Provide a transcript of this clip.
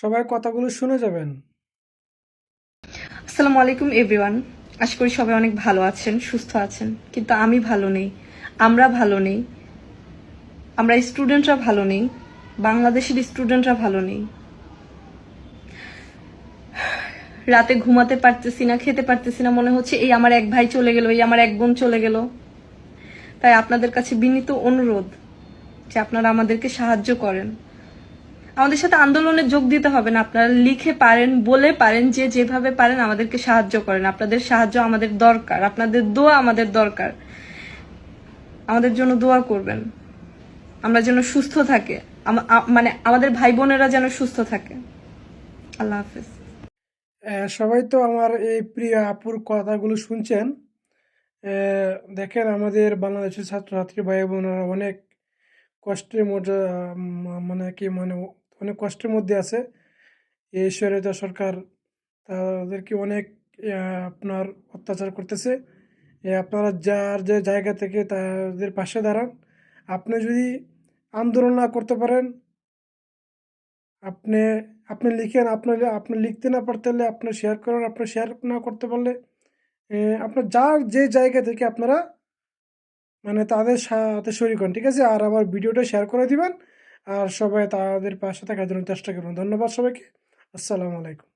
সবাই কথাগুলো শুনে যাবেন। আসসালামু আলাইকুম এভরিওয়ান আশা করি সবাই অনেক ভালো আছেন, সুস্থ আছেন। কিন্তু আমি ভালো নেই, আমরা ভালো নেই, আমরা স্টুডেন্টরা ভালো নেই, বাংলাদেশের স্টুডেন্টরা ভালো নেই। রাতে ঘুমাতে পারতেছি না, খেতে পারতেছি না, মনে হচ্ছে এই আমার এক ভাই চলে গেল, এই আমার এক বোন চলে গেল। তাই আপনাদের কাছে বিনীত অনুরোধ যে আপনারা আমাদেরকে সাহায্য করেন। আমাদের সাথে আন্দোলনে যোগ দিতে হবে না। আপনারা লিখে পারেন বলে পারেন যে যেভাবে পারেন আমাদেরকে সাহায্য করেন। আপনাদের সাহায্য আমাদের দরকার আপনাদের দোয়া আমাদের দরকার। আমাদের জন্য দোয়া করবেন। আমরা যেন সুস্থ থাকে। মানে আমাদের ভাই বোনেরা যেন সুস্থ থাকে। আল্লাহ হাফেজ। সবাই তো আমার এই প্রিয় আপুর কথাগুলো শুনছেন। দেখেন আমাদের বাংলাদেশের ছাত্রছাত্রী ভাই বোনেরা অনেক কষ্টের মধ্যে আহ, ম- মানে কি মানে অনেক কষ্টের মধ্যে আছে। এই স্বৈরাচার সরকার তাদেরকে অনেক আপনার অত্যাচার করতেছে। আপনারা যার যে জায়গা থেকে তাদের পাশে দাঁড়ান, আপনি যদি আন্দোলন না করতে পারেন, আপনি আপনি লিখেন আপনার আপনি লিখতে না পারতে হলে আপনি শেয়ার করেন, আপনি শেয়ার না করতে পারলে আপনার যার যে জায়গা থেকে আপনারা মানে তাদের সাথে শরীর হন ঠিক আছে? আর আমার ভিডিওটা শেয়ার করে দিবেন। আর সবাই তাদের পাশে থাকার জন্য চেষ্টা করুন। ধন্যবাদ সবাইকে। আসসালামু আলাইকুম।